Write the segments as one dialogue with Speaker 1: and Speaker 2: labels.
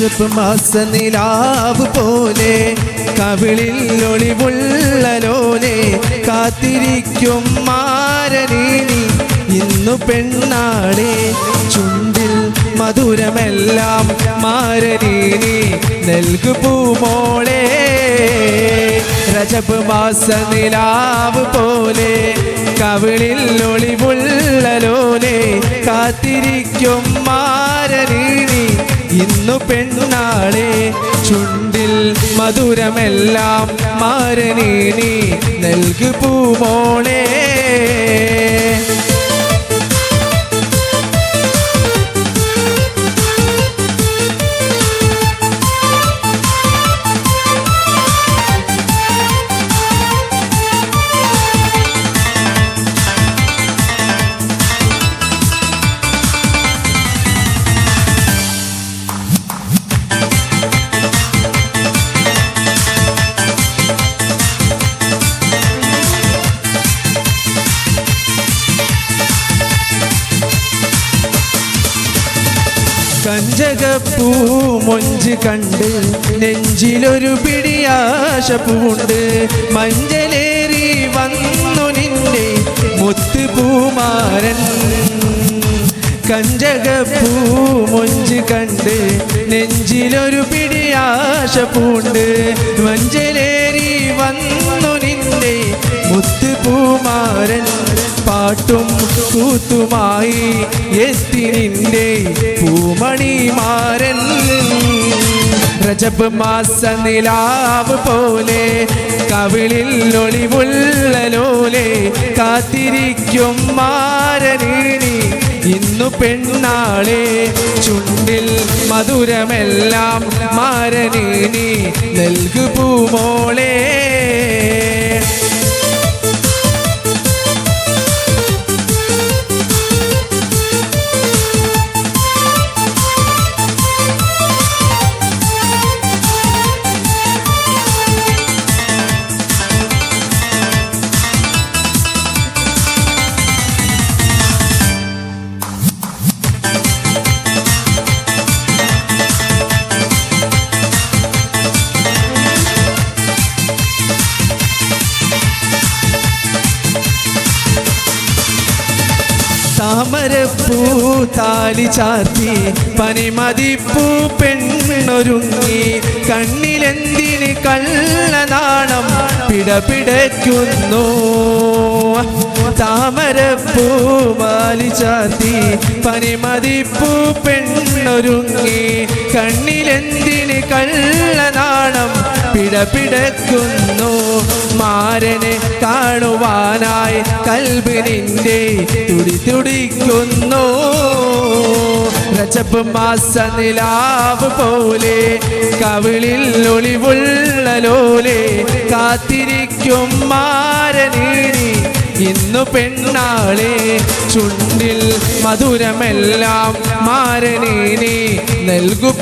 Speaker 1: രജപ് മാസ നിലാവ് പോലെ കവിളിൽ ഒളിവുള്ള ലോലെ കാത്തിരിക്കും മാരനീനി. ഇന്നു പെണ്ണാളെ ചുണ്ടിൽ മധുരമെല്ലാം മാരനീനി. നൽകു പൂമോളെ മാസ നിലാവ് പോലെ കവിളിൽ ഒളിവുള്ള ലോലെ കാത്തിരിക്കും മാരനീനി. ഇന്നു പെണ്ണാളെ ചുണ്ടിൽ മധുരമെല്ലാം മാരനീ നൽകു പൂമോളെ. കഞ്ചകപ്പൂ മൊഞ്ച് കണ്ട് നെഞ്ചിലൊരു പിടിയാശ പൂണ്ട്. മഞ്ചലേറി വന്നു നിന്റെ മുത്ത് പൂമാരൻ. കഞ്ചകപ്പൂ മൊഞ്ച് കണ്ട് നെഞ്ചിലൊരു പിടിയാശ പൂണ്ട്. മഞ്ചലേറി വന്നു നിന്റെ മുത്ത് പൂമാരൻ. പാട്ടും കൂത്തുമായി എസ്തിനിന്റെ പൂമണി പൂമണിമാരൻ. രജബ് മാസ നിലാവ് പോലെ കവിളിൽ ഒളിവുള്ള ലോലെ കാത്തിരിക്കും മാരനീണി. ഇന്നു പെണ്ണാളെ ചുണ്ടിൽ മധുരമെല്ലാം മാരനീണി. നൽകു പൂമോളെ താമരപ്പൂ താലി ചാർത്തി പനിമതിപ്പൂ പെണ്ണൊരുങ്ങി കണ്ണിലെന്തിന് കള്ളനാണം പിടപിടയ്ക്കുന്നു. താമരപ്പൂ ചാത്തി ചാർത്തി പനിമതിപ്പൂ പെണ്ണൊരുങ്ങി കണ്ണിലെന്തിന് കള്ളനാണം പിടപിടക്കുന്നു മാരനെ കാണുവാനായി കൽബ് നിന്റെ തുടി തുടിക്കുന്നു. രജപ്പ് മാസ നിലാവ് പോലെ കവിളിൽ ഒളിവുള്ള ലോലെ കാത്തിരിക്കും മാരനീനി ഇന്നു പെണ്ണാളെ ചുണ്ടിൽ മധുരമെല്ലാം മാരനീനി നൽകു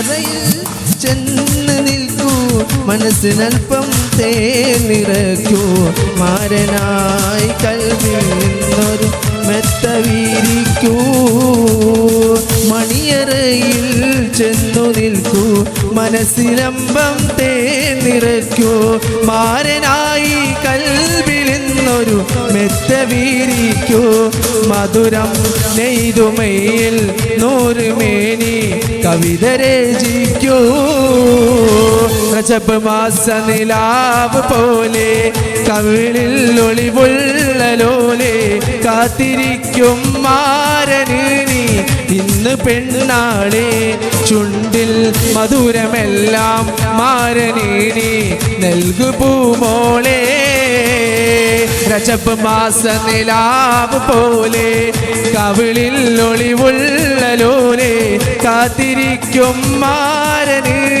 Speaker 1: നിറയിൽ ചെന്ന് നിൽക്കൂ. മനസ്സിനൽപ്പം തേനിറക്കൂ മാരനായി കൽവിൽ നിന്നൊരു മെത്ത വീരിക്കൂ മണിയറയിൽ ചെന്നു നിൽക്കൂ. മനസ്സിലമ്പം തേനിറക്കൂ മാരനായി കൽവിൽ നിന്നൊരു മെത്ത വീരിക്കൂ മധുരം നെയ്തുമയിൽ നൂറുമേനി കവിത രചിക്കൂ രജബ് മാസ നിലാവ് പോലെ കവിളിൽ ഒളിവുള്ള ലോലെ കാത്തിരിക്കും മാരനീ ഇന്ന് പെണ്ണാളെ ചുണ്ടിൽ മധുരമെല്ലാം മാരനീ നൽകു പൂമോളെ രജബ് മാസ നിലാവ് പോലെ കവിളിൽ ഒളിവുള്ള ലോലെ കാത്തിരിക്കും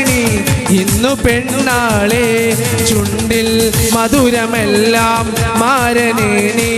Speaker 1: നീ. ഇന്നു പെണ്ണാളെ ചുണ്ടിൽ മധുരമെല്ലാം മാരനെ നീ.